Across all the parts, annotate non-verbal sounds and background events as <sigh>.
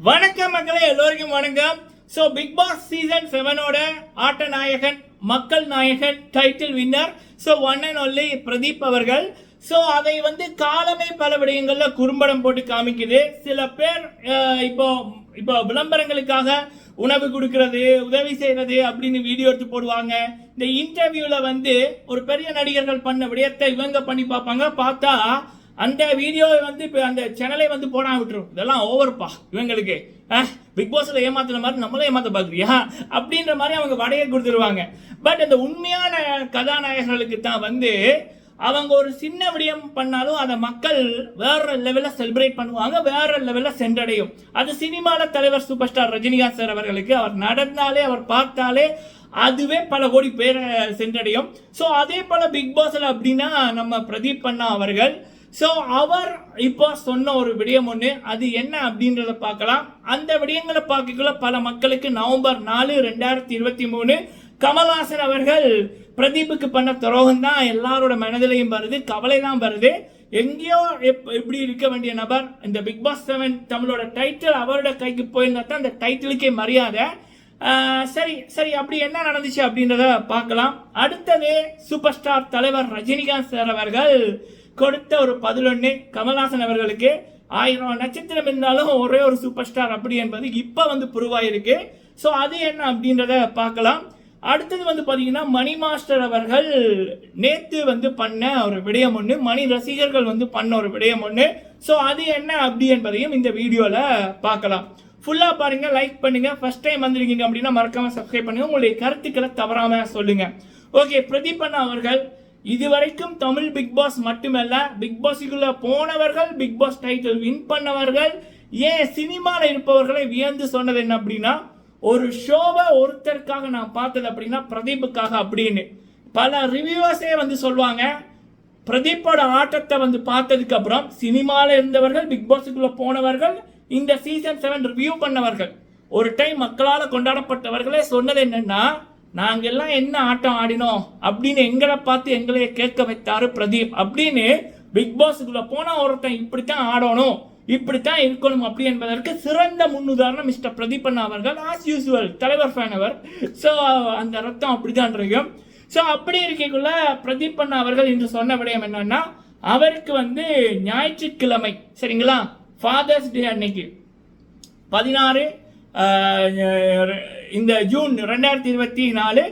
வணக்கம் மக்களே எல்லோருக்கும் வணக்கம். ஸோ பிக் பாஸ் சீசன் செவனோட ஆட்ட நாயகன் மக்கள் நாயகன் title winner so one and only Pradeep அவர்கள். ஸோ அதை வந்து காலமே பல விடயங்களில் குறும்படம் போட்டு காமிக்குது. சில பேர் இப்போ இப்போ விளம்பரங்களுக்காக உணவு கொடுக்கறது உதவி செய்யறது அப்படின்னு வீடியோ எடுத்து போடுவாங்க. இந்த இன்டர்வியூவில் வந்து ஒரு பெரிய நடிகர்கள் பண்ண விடயத்தை இவங்க பண்ணி பார்ப்பாங்க. பார்த்தா அந்த வீடியோவை வந்து இப்போ அந்த சேனலை வந்து போடாம விட்டுரும். இதெல்லாம் ஓவர்ப்பா இவங்களுக்கு. பிக் பாஸ்ல ஏமாத்துற மாதிரி நம்மளும் ஏமாத்த பார்க்குறியா? அப்படின்ற மாதிரி அவங்க வடையை கொடுத்துருவாங்க. பட் அந்த உண்மையான கதாநாயகர்களுக்கு தான் வந்து அவங்க ஒரு சின்ன விடயம் பண்ணாலும் அதை மக்கள் வேற லெவலில் செலிப்ரேட் பண்ணுவாங்க வேற லெவலில் சென்றடையும். அது சினிமாவில் தலைவர் சூப்பர் ஸ்டார் ரஜினிகாந்த் சார் அவர்களுக்கு அவர் நடந்தாலே அவர் பார்த்தாலே அதுவே பல கோடி பேரை சென்றடையும். ஸோ அதே போல் பிக் பாஸில் அப்படின்னா நம்ம பிரதீப் பண்ணா அவர்கள் ஸோ அவர் இப்போ சொன்ன ஒரு விடயம் ஒன்று அது என்ன அப்படின்றத பார்க்கலாம். அந்த விடயங்களை பார்க்கக்குள்ள பல மக்களுக்கு நவம்பர் நாலு ரெண்டாயிரத்தி இருபத்தி மூணு கமல்ஹாசன் அவர்கள் பிரதீப்புக்கு பண்ண துரோகம் தான் எல்லாரோட மனதிலையும் வருது கவலை தான் வருது. எங்கேயோ எப்- எப்படி இருக்க வேண்டிய நபர் இந்த பிக் பாஸ் செவன் தமிழோட டைட்டில் அவரோட கைக்கு போயிருந்தா தான் அந்த டைட்டிலுக்கே மரியாதை. சரி சரி அப்படி என்ன நடந்துச்சு அப்படின்றத பார்க்கலாம். அடுத்தது சூப்பர் ஸ்டார் தலைவர் ரஜினிகாந்த் சார் அவர்கள் கொடுத்த ஒரு பதிலொன்று கமல்ஹாசன் அவர்களுக்கு ஆயிரம் நட்சத்திரம் இருந்தாலும் ஒரே ஒரு சூப்பர் ஸ்டார் அப்படி என்பது இப்போ வந்து புருவாயிருக்கு ஸோ அது என்ன அப்படின்றத பார்க்கலாம். அடுத்தது வந்து பார்த்தீங்கன்னா மணி மாஸ்டர் அவர்கள் நேற்று வந்து பண்ண ஒரு விடயம் ஒன்று மணி ரசிகர்கள் வந்து பண்ண ஒரு விடயம் ஒன்று ஸோ அது என்ன அப்படி என்பதையும் இந்த வீடியோவில் பார்க்கலாம். ஃபுல்லாக பாருங்கள் லைக் பண்ணுங்கள் ஃபஸ்ட் டைம் வந்துருக்கீங்க அப்படின்னா மறக்காமல் சப்ஸ்கிரைப் பண்ணுங்கள் உங்களுடைய கருத்துக்களை தவறாமல் சொல்லுங்கள் ஓகே பிரதீபன் அண்ணா அவர்கள் இதுவரைக்கும் தமிழ் பிக் பாஸ் மட்டுமல்ல பிக் பாஸுக்குள்ள போனவர்கள் பிக் பாஸ் டைட்டில் வின் பண்ணவர்கள் ஏன் சினிமாவில் இருப்பவர்களை வியந்து சொன்னது என்ன அப்படின்னா ஒரு ஷோவை ஒருத்தருக்காக நான் பார்த்தது அப்படின்னா பிரதீப்புக்காக அப்படின்னு. பல ரிவ்யூவர்ஸே வந்து சொல்லுவாங்க பிரதீப்போட ஆட்டத்தை வந்து பார்த்ததுக்கு அப்புறம் சினிமாவில் இருந்தவர்கள் பிக் பாஸுக்குள்ள போனவர்கள் இந்த சீசன் செவன் ரிவ்யூ பண்ணவர்கள். ஒரு டைம் மக்களால் கொண்டாடப்பட்டவர்களே சொன்னது என்னன்னா நாங்கெல்லாம் என்ன ஆட்டம் ஆடினோம் அப்படின்னு எங்களை பார்த்து எங்களையே கேட்க வைத்தாரு பிரதீப். அப்படின்னு பிக் பாஸுக்குள்ள போனா ஒருத்தன் இப்படித்தான் ஆடணும் இப்படித்தான் இருக்கணும் அப்படி என்பதற்கு சிறந்த முன்னுதாரணம் மிஸ்டர் பிரதீப் அவர்கள் ஆஸ் யூஸ்வல் தலைவர் ஃபேன் அவர். ஸோ அந்த ரத்தம் அப்படிதான் இருக்கும் ஸோ அப்படி இருக்கக்குள்ள பிரதீப் அண்ணா அவர்கள் இன்று சொன்ன விடயம் என்னன்னா அவருக்கு வந்து ஞாயிற்றுக்கிழமை சரிங்களா? ஃபாதர்ஸ் டே அன்னைக்கு. பதினாறு இந்த ஜூன் ரெண்டாயிரத்தி இருபத்தி நாலு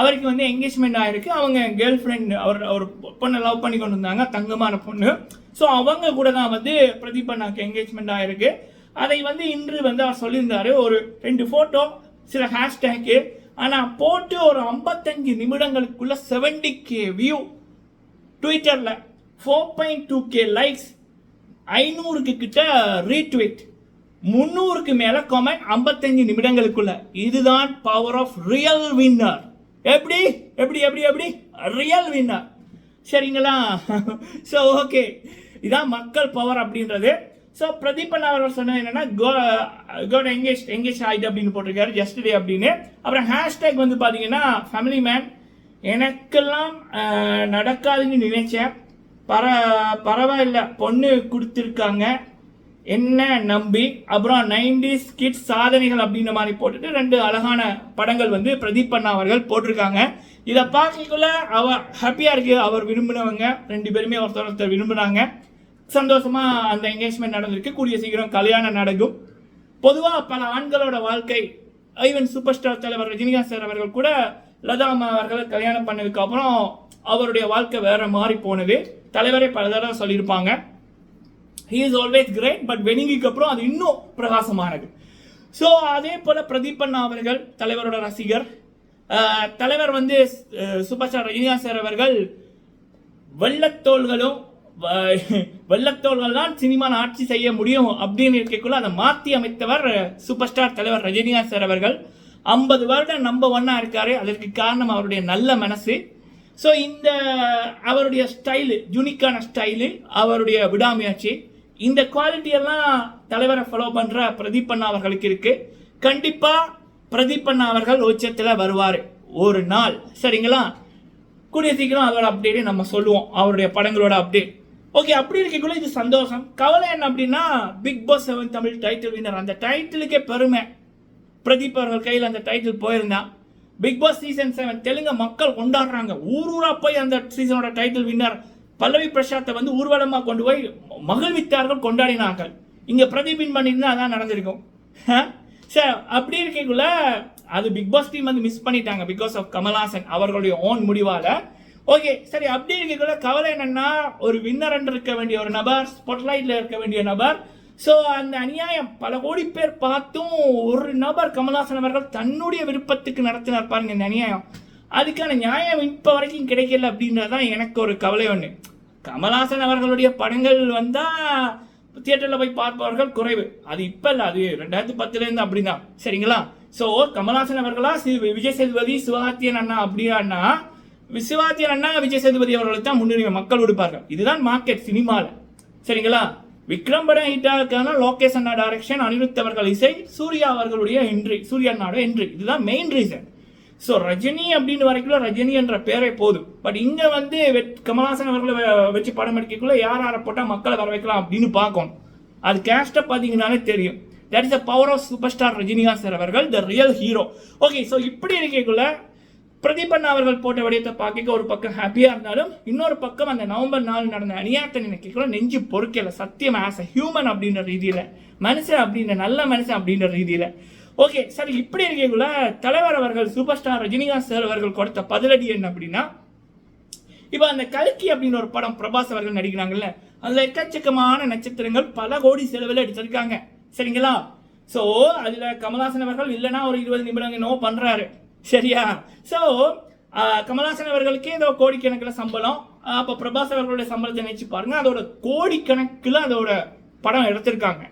அவருக்கு வந்து என்கேஜ்மெண்ட் ஆயிருக்கு. அவங்க கேர்ள் ஃப்ரெண்ட் அவர் அவர் பொண்ணை லவ் பண்ணி கொண்டு வந்தாங்க. தங்கமான பொண்ணு. ஸோ அவங்க கூட தான் வந்து பிரதீப் அண்ணாக்கு என்கேஜ்மெண்ட் ஆயிருக்கு. அதை வந்து இன்று வந்து அவர் சொல்லியிருந்தாரு. ஒரு ரெண்டு ஃபோட்டோ சில ஹேஷ்டேக்கு ஆனால் போட்டு ஒரு ஐம்பத்தஞ்சு நிமிடங்களுக்குள்ள செவன்டி கே வியூ ட்விட்டரில் four point two K likes ஐநூறுக்கு கிட்ட ரீட்வீட் முந்நூறுக்கு மேல கமெண்ட் ஐம்பத்தஞ்சு நிமிடங்களுக்குள்ள. இதுதான் பவர் ஆஃப் ரியல் வின்னர் எப்படி? எப்படி எப்படி எப்படி? ரியல் வின்னர் சரிங்களா? <laughs> ஸோ ஓகே இதான் மக்கள் பவர் அப்படின்றது. ஸோ பிரதீபன் அவர் சொன்னது என்னன்னா கோ கோட் எங்கேஜ் எங்கேஜ் ஆயிடு அப்படின்னு போட்டிருக்காரு ஜஸ்ட் டே அப்படின்னு. அப்புறம் ஹேஷ்டேக் வந்து பார்த்தீங்கன்னா ஃபேமிலி மேன் எனக்கெல்லாம் நடக்காதுன்னு நினைச்சேன். பர பரவாயில்ல. பொண்ணு கொடுத்துருக்காங்க. என்ன நம்பி? அப்புறம் நைன்டிஸ் கிட்ஸ் சாதனைகள் அப்படின்ற மாதிரி போட்டுட்டு ரெண்டு அழகான படங்கள் வந்து பிரதீப் அண்ணா அவர்கள் போட்டிருக்காங்க. இதை பார்க்கக்குள்ள அவ ஹாப்பியாக இருக்கு. அவர் விரும்பினவங்க ரெண்டு பேருமே ஒருத்தர் ஒருத்தர் விரும்புனாங்க. சந்தோஷமாக அந்த என்கேஜ்மெண்ட் நடந்திருக்கு. கூடிய சீக்கிரம் கல்யாணம் நடக்கும். பொதுவாக பல ஆண்களோட வாழ்க்கை ஈவன் சூப்பர் ஸ்டார் தலைவர் ரஜினிகாந்த் சார் அவர்கள் கூட லதா அம்மா அவர்களை கல்யாணம் பண்ணதுக்கு அப்புறம் அவருடைய வாழ்க்கை வேற மாறி போனது. தலைவரே பல தடவை சொல்லியிருப்பாங்க. He is always great but வெனிங்கிக்கு அப்புறம் அது இன்னும் பிரகாசமானது. ஸோ அதே போல் பிரதீப் அண்ணா அவர்கள் தலைவரோட ரசிகர். தலைவர் வந்து சூப்பர் ஸ்டார் ரஜினிகாந்த் சார் அவர்கள் வெள்ளத்தோள்களும் வ- வெள்ளத்தோள்கள் தான் சினிமாவில் ஆட்சி செய்ய முடியும் அப்படின்னு இருக்கக்குள்ள அதை மாற்றி அமைத்தவர் சூப்பர் ஸ்டார் தலைவர் ரஜினிகாந்த் சார் அவர்கள். ஐம்பது வருடம் நம்பர் ஒன்னாக இருக்காரு. அதற்கு காரணம் அவருடைய நல்ல மனசு. ஸோ இந்த அவருடைய ஸ்டைலு யூனிக்கான ஸ்டைலு அவருடைய விடாமுயற்சி. இந்த குவாலிட்டி எல்லாம் தலைவரை ஃபாலோ பண்ணுற பிரதீப் அண்ணா அவர்களுக்கு இருக்கு. கண்டிப்பா பிரதீப் அண்ணா அவர்கள் உச்சத்தில் வருவார். ஒரு நாள். சரிங்களா? கூடிய சீக்கிரம் அதோட அப்டேட்டே நம்ம சொல்லுவோம். அவருடைய படங்களோட அப்டேட் ஓகே அப்படி இருக்கக்குள்ள இது சந்தோஷம். கவலை என்ன அப்படின்னா Big Boss seven Tamil title winner அந்த டைட்டிலுக்கே பெருமை. பிரதீப் அவர்கள் கையில் அந்த டைட்டில் போயிருந்தான் Big Boss season seven Telugu மக்கள் கொண்டாடுறாங்க. ஊர் ஊரா போய் அந்த சீசனோட டைட்டில் வின்னர் பல்லவி பிரசாத்தை வந்து ஊர்வலமாக கொண்டு போய் மகிழ்வித்தார்கள் கொண்டாடினார்கள். இங்கே பிரதிபின் பண்ணியிருந்தால் அதான் நடந்திருக்கும். சார் அப்படி இருக்கக்குள்ள அது பிக் பாஸ் டீம் வந்து மிஸ் பண்ணிட்டாங்க பிகாஸ் ஆஃப் கமல்ஹாசன் அவர்களுடைய ஓன் முடிவால். ஓகே சரி அப்படி இருக்கக்குள்ள கவலை என்னன்னா ஒரு வின்னர் இருக்க வேண்டிய ஒரு நபர் ஸ்பாட்லைட்டில் இருக்க வேண்டிய நபர். ஸோ அந்த அநியாயம் பல கோடி பேர் பார்த்தும் ஒரு நபர் கமல்ஹாசன் அவர்கள் தன்னுடைய விருப்பத்துக்கு நடத்தினார் பாருங்க இந்த அநியாயம். அதுக்கான நியாயம் இப்போ வரைக்கும் கிடைக்கல அப்படின்றது தான் எனக்கு ஒரு கவலை ஒன்று கமல்ஹாசன் அவர்களுடைய படங்கள் வந்தால் தியேட்டரில் போய் பார்ப்பவர்கள் குறைவு. அது இப்போ இல்லை அது ரெண்டாயிரத்தி பத்துலேருந்து அப்படிதான். சரிங்களா? ஸோ கமல்ஹாசன் அவர்களா விஜய் சேதுபதி சிவகார்த்தியன் அண்ணா அப்படியான்னா சிவகார்த்தியன் அண்ணா விஜய் சேதுபதி அவர்களுக்கு தான் முன்னுரிமை மக்கள் கொடுப்பார்கள். இதுதான் மார்க்கெட் சினிமாவில் சரிங்களா? விக்ரம் படம் ஹிட்டாக்கான லோகேஷ் அண்ணா டைரக்ஷன் அனிருத் அவர்கள் இசை சூர்யா அவர்களுடைய என்ட்ரி சூர்யா அண்ணாவோட என்ட்ரி இதுதான் மெயின் ரீசன் ஸோ ரஜினி அப்படின்னு வரைக்கும் ரஜினி என்ற பேரே போதும். பட் இங்கே வந்து கமல்ஹாசன் அவர்களை வச்சு படம் எடுக்கக்குள்ள யார் யாரை போட்டால் மக்களை வர வைக்கலாம் அப்படின்னு பார்க்கணும். அது கேஸ்ட்டை பார்த்தீங்கன்னாலே தெரியும். That is the power of super star Rajinikanth sir அவர்கள் the real hero okay so இப்படி இருக்கக்குள்ள பிரதீபன் அவர்கள் போட்ட வடிவத்தை பார்க்க ஒரு பக்கம் ஹாப்பியாக இருந்தாலும் இன்னொரு பக்கம் அந்த நவம்பர் நாலு நடந்த அநியாயத்தை நினைக்கக்குள்ள நெஞ்சு பொறுக்கல. சத்தியம் ஆஸ் அ ஹியூமன் அப்படின்ற ரீதியில். மனுஷன் அப்படின்ற நல்ல மனுஷன் அப்படின்ற ரீதியில். ஓகே சார் இப்படி இருக்கக்குள்ள தலைவர் அவர்கள் சூப்பர் ஸ்டார் ரஜினிகாந்த் சார் அவர்கள் கொடுத்த பதிலடி என்ன அப்படின்னா இப்போ அந்த கல்கி அப்படின்னு ஒரு படம் பிரபாஸ் அவர்கள் நடிக்கிறாங்கல்ல அதில் எக்கச்சக்கமான நட்சத்திரங்கள் பல கோடி செலவில் எடுத்திருக்காங்க. சரிங்களா? ஸோ அதில் கமல்ஹாசன் அவர்கள் இல்லைன்னா ஒரு இருபது நிமிடம் என்னவோ பண்ணுறாரு சரியா? ஸோ கமல்ஹாசன் அவர்களுக்கே ஏதோ கோடிக்கணக்கில் சம்பளம் அப்போ பிரபாஸ் அவர்களுடைய சம்பளத்தை நினைச்சு பாருங்க அதோட கோடிக்கணக்கில் அதோட படம் எடுத்திருக்காங்க.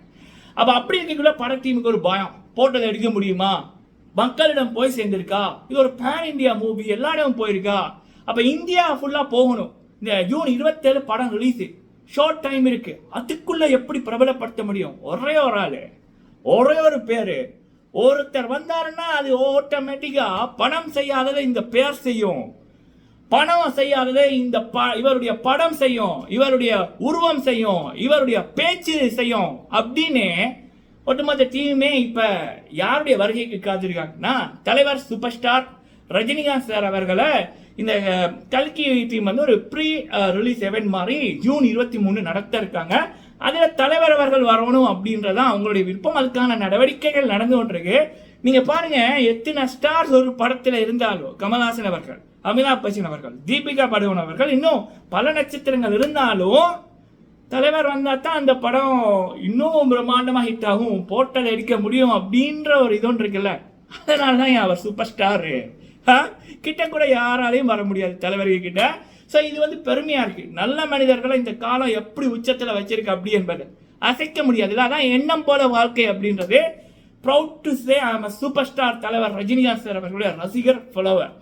அப்போ அப்படி இருக்கக்குள்ள பட டீமுக்கு ஒரு பயம். போட்டதை எடுக்க முடியுமா? மக்களிடம் போய் சேர்ந்திருக்கா? இது ஒரு பேன் இந்தியா மூவி எல்லா இடமும் போயிருக்கா? அப்போ இந்தியா ஃபுல்லாக போகணும். இந்த ஜூன் இருபத்தேழு படம் ரிலீஸு ஷார்ட் டைம் இருக்கு. அதுக்குள்ளே எப்படி பிரபலப்படுத்த முடியும்? ஒரே ஒரு ஆள். ஒரே ஒரு பேர். ஒருத்தர் வந்தாருன்னா அது ஆட்டோமேட்டிக்காக பணம் செய்யாததை இந்த பேர் செய்யும். பணம் செய்யாததை இந்த ப- இவருடைய படம் செய்யும். இவருடைய உருவம் செய்யும். இவருடைய பேச்சு செய்யும். அப்படின்னு ஒட்டுமொத்த டீமுமே இப்போ யாருடைய வருகைக்கு காத்திருக்காங்கன்னா தலைவர் சூப்பர் ஸ்டார் ரஜினிகாந்த் சார் அவர்களை இந்த கல்கி டீம் வந்து ஒரு ப்ரீ ரிலீஸ் எவெண்ட் மாதிரி ஜூன் இருபத்தி மூணு நடத்த இருக்காங்க. அதில் தலைவர் அவர்கள் வரணும் அப்படின்றதான் அவங்களுடைய விருப்பம். அதுக்கான நடவடிக்கைகள் நடந்து கொண்டிருக்கு. நீங்கள் பாருங்கள் எத்தனை ஸ்டார்ஸ் ஒரு படத்தில் இருந்தாலும் கமல்ஹாசன் அவர்கள் அமிதாப் பச்சன் அவர்கள் தீபிகா படுகோன் அவர்கள் இன்னும் பல நட்சத்திரங்கள் இருந்தாலும் தலைவர் வந்தால் தான் அந்த படம் இன்னும் பிரம்மாண்டமாக ஹிட் ஆகும். போர்ட்டல் அடிக்க முடியும் அப்படின்ற ஒரு இது ஒன்று இருக்குல்ல. அதனால தான் அவர் சூப்பர் ஸ்டார் கிட்ட கூட யாராலையும் வர முடியாது தலைவர்கள் ஸோ இது வந்து பெருமையாக இருக்கு. நல்ல மனிதர்களை இந்த காலம் எப்படி உச்சத்தில் வச்சிருக்கு அப்படி என்பது. அசைக்க முடியாது. இல்லை அதான் எண்ணம் போல வாழ்க்கை அப்படின்றது. Proud to say I'm super star தலைவர் ரஜினிகாந்த் சார் அவர்களுடைய ரசிகர் ஃபாலோவர்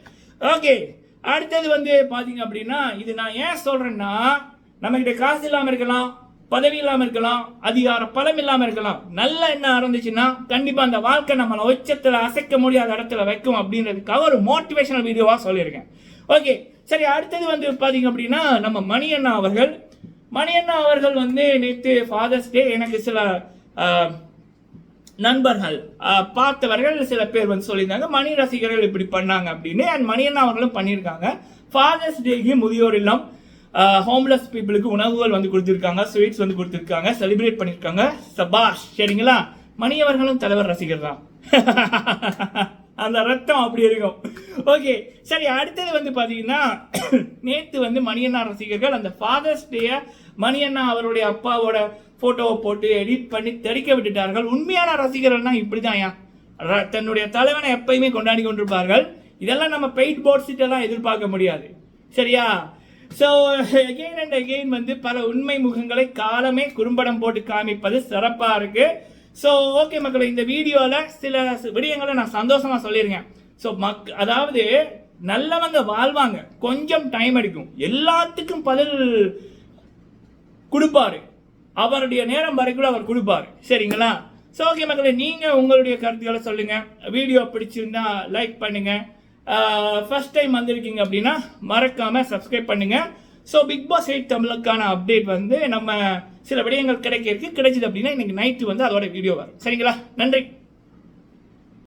ஓகே அடுத்தது வந்து பார்த்தீங்க அப்படின்னா இது நான் ஏன் சொல்கிறேன்னா நம்ம கிட்ட காசு இல்லாமல் இருக்கலாம் பதவி இல்லாமல் இருக்கலாம் அதிகார பலம் இல்லாமல் இருக்கலாம். நல்ல எண்ணம் இருந்துச்சுன்னா கண்டிப்பாக அந்த வாழ்க்கை நம்மளை உச்சத்தில் அசைக்க முடியாத இடத்துல வைக்கும் அப்படின்றதுக்காக ஒரு மோட்டிவேஷனல் வீடியோவாக சொல்லியிருக்கேன். ஓகே சரி அடுத்தது வந்து பார்த்தீங்க அப்படின்னா நம்ம மணியண்ணா அவர்கள். மணியண்ணா அவர்கள் வந்து நேற்று ஃபாதர்ஸ் டே எனக்கு சில நண்பர்கள் பார்த்தவர்கள் சில பேர் வந்து சொல்லியிருந்தாங்க மணி ரசிகர்கள் இப்படி பண்ணாங்க அப்படின்னு. அண்ட் மணியண்ணா அவர்களும் பண்ணியிருக்காங்க. ஃபாதர்ஸ் டேக்கு முதியோர் இல்லம். ஹோம்லெஸ் பீப்புளுக்கு உணவுகள் வந்து கொடுத்துருக்காங்க ஸ்வீட்ஸ் வந்து கொடுத்துருக்காங்க செலிப்ரேட் பண்ணியிருக்காங்க சபாஷ் சரிங்களா? மணியவர்களும் தலைவர் ரசிகர் தான். <laughs> அந்த ரத்தம் அப்படி இருக்கும். ஓகே சரி அடுத்தது வந்து பார்த்தீங்கன்னா <coughs> நேற்று வந்து மணியண்ணா ரசிகர்கள் அந்த ஃபாதர்ஸ் டேயை மணியண்ணா அவருடைய அப்பாவோட ஃபோட்டோவை போட்டு எடிட் பண்ணி தெறிக்க விட்டுட்டார்கள். உண்மையான ரசிகர்கள்னா இப்படிதான் ஏன் தன்னுடைய தலைவனை எப்பயுமே கொண்டாடி கொண்டிருப்பார்கள். இதெல்லாம் நம்ம பெயிட் போர்ட்ஸ் எல்லாம் எதிர்பார்க்க முடியாது. சரியா? ஸோ அகெயின் அண்ட் அகெயின் வந்து பல உண்மை முகங்களை காலமே குறும்படம் போட்டு காமிப்பது சிறப்பாக இருக்குது ஸோ ஓகே மக்களை இந்த வீடியோவில் சில விடயங்களை நான் சந்தோஷமாக சொல்லியிருக்கேன் ஸோ மக் அதாவது நல்லவங்க வாழ்வாங்க. கொஞ்சம் டைம் எடுக்கும். எல்லாத்துக்கும் பதில் கொடுப்பாரு. அவருடைய நேரம் வரைக்கும் அவர் கொடுப்பாரு. சரிங்களா? ஸோ ஓகே மக்களே நீங்கள் உங்களுடைய கருத்துக்களை சொல்லுங்கள் வீடியோ பிடிச்சிருந்தா லைக் பண்ணுங்கள் ஃபஸ்ட் டைம் வந்திருக்கீங்க அப்படின்னா மறக்காமல் சப்ஸ்கிரைப் பண்ணுங்கள் ஸோ பிக் பாஸ் எயிட் தமிழுக்கான அப்டேட் வந்து நம்ம சில விடயங்கள் கிடைக்க இருக்கு கிடைச்சிது அப்படின்னா இன்னைக்கு நைட்டு வந்து அதோட வீடியோ வரும். சரிங்களா? நன்றி.